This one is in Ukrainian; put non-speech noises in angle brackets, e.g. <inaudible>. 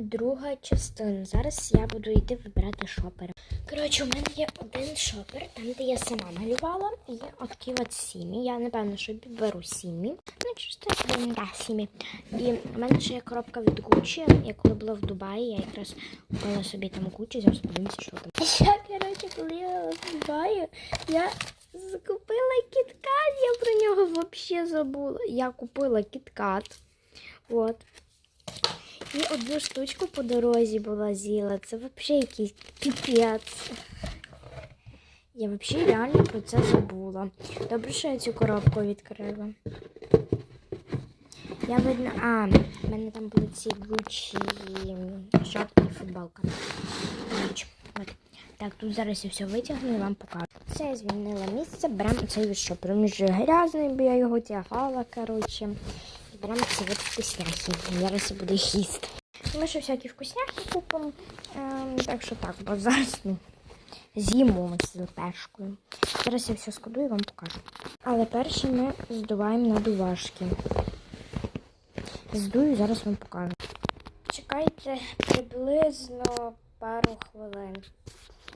друга частина. Зараз я буду йти вибирати шопери. Коротше, у мене є один шопер, там, де я сама малювала, є отакі от сімі. Я напевно, що підберу сімі. Ну, чисто да, сімі. І в мене ще є коробка від Gucci. Я коли була в Дубаї, я якраз купила собі там Gucci, зараз подивимося, що там. <laughs> Я, коротше, коли я була в Дубаї, я закупила кіткат, я про нього взагалі забула. Я купила кіткат. От. І одну штучку по дорозі була з'їла. Це взагалі якийсь піпець. Я взагалі реально про це забула. Добре, що я цю коробку відкрила. Я видно. А, в мене там були ці Gucci шапки і футболка. Так, тут зараз я все витягну і вам покажу. Все, я звільнила місце, беремо цей шопер. Він грязний, бо я його тягала, коротше. І беремо ці от вкусняхи. Зараз я буду їх їсти. Ми ще всякі вкусняхи купимо. Ем, так що так, бо зараз ну, з'їмо з пешкою. Зараз я все складу і вам покажу. Але перше ми здуваємо надувашки. Здую, зараз вам покажу. Чекайте приблизно пару хвилин.